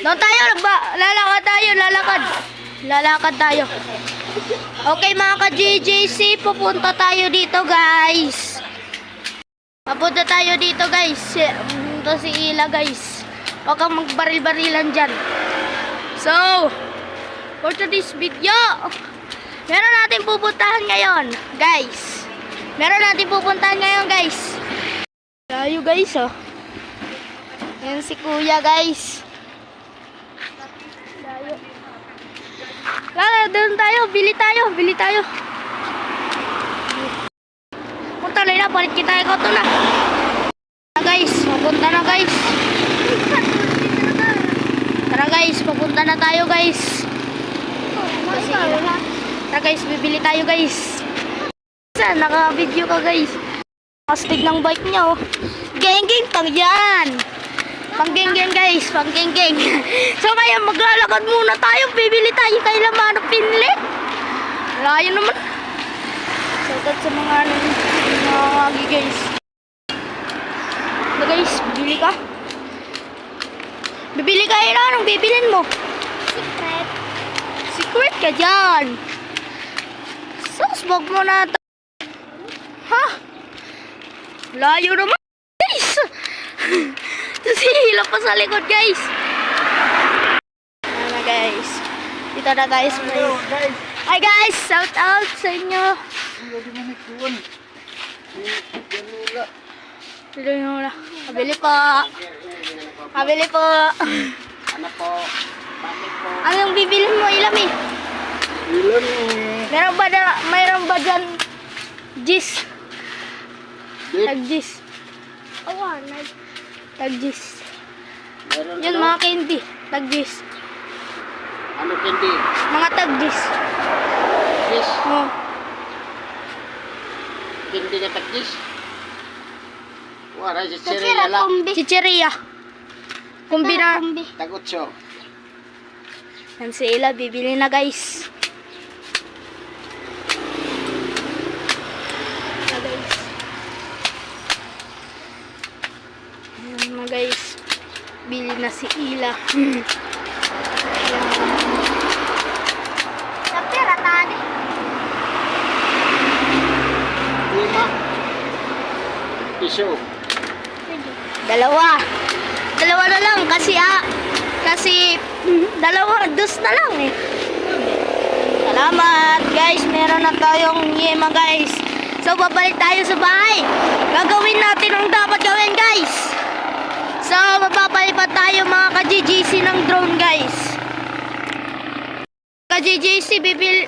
Doon tayo, ba, lalakad tayo, lalakad. Lalakad tayo. Okay mga ka-JJC, pupunta tayo dito guys. Papunta tayo dito guys. Ito si Ila guys. Huwag kang magbaril-barilan dyan. So, for today's video, meron natin pupuntahan ngayon, guys. Meron natin pupuntahan ngayon, guys. Tayo, guys, oh. Yan si Kuya, guys. Kaya, doon tayo. Bili tayo. Bili tayo. Punta na na. Palit kita ikaw to na. Guys. Papunta na, guys. Tara, guys. Papunta na tayo, guys. Tara, guys. Bibili tayo, guys. Saan? Naka-video ka, guys. Astig ng bike niya, oh. Geng-geng, pang yan. Guys. Pang geng-geng. so, ngayon, maglalakad muna tayo. Bibili tayo kay Lamano Pinli. Layo naman. Shoutout sa mga, ano, mga agi, guys. So, guys, bibili ka. Bibili ka, Ira. Anong bibilin mo? Secret. Secret ka dyan. Sus, wag mo na. ta- Ha? Layo naman, guys. Tapos hihila pa sa likod, guys. Ano guys. Dito na, guys. May... guys. Hi, guys. Shout out sa inyo. Hindi mo nikuan. Ganula. Dito yung na. Kabili po. Kabili po. Ano po? Anong bibilin mo, Ilami? Ilan eh. Meron ba, na, mayroon ba dyan? Date. Tag-gis. Oo, nag... Tag-gis. Meron Yun, ano? mga candy. Tag-gis. Ano candy? Mga tag-gis. Kiss. Oh. Candy na takis. Wala si Cheria la. Chicheria. Kumbina. Tagotso. Yan si Ila, bibili na guys. Yan na guys. Bili na si Ila. Sa pera tani. Lima. Piso. Dalawa. Dalawa na lang kasi ah. Kasi dalawa, dos na lang eh. Salamat guys, meron na tayong yema guys. So babalik tayo sa bahay. Gagawin natin ang dapat gawin guys. So mapapalipad tayo ka-GGC ng drone guys. Ka-GGC, bibil,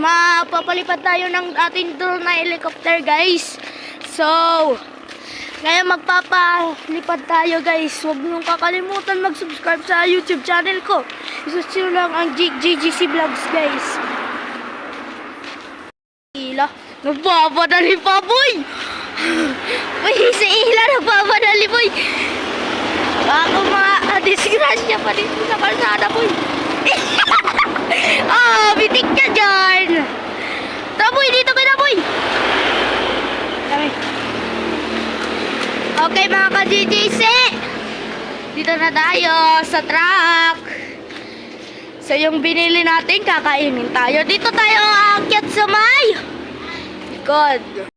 mapapalipad tayo ng ating drone na helicopter guys. So, ngayon magpapalipad tayo guys. Huwag niyong kakalimutan mag-subscribe sa YouTube channel ko. Isus lang ang GGC Vlogs guys. Ila, nagpapadali pa boy! Boy, si Ila nagpapadali boy! Bago ma-disgrasya pa dito sa kalsada boy. Ah, bitik ka dyan! Tara boy, dito ka na boy! Okay mga ka-GGC, dito na tayo sa truck. So yung binili natin, kakainin tayo. Dito tayo aakyat sa may likod.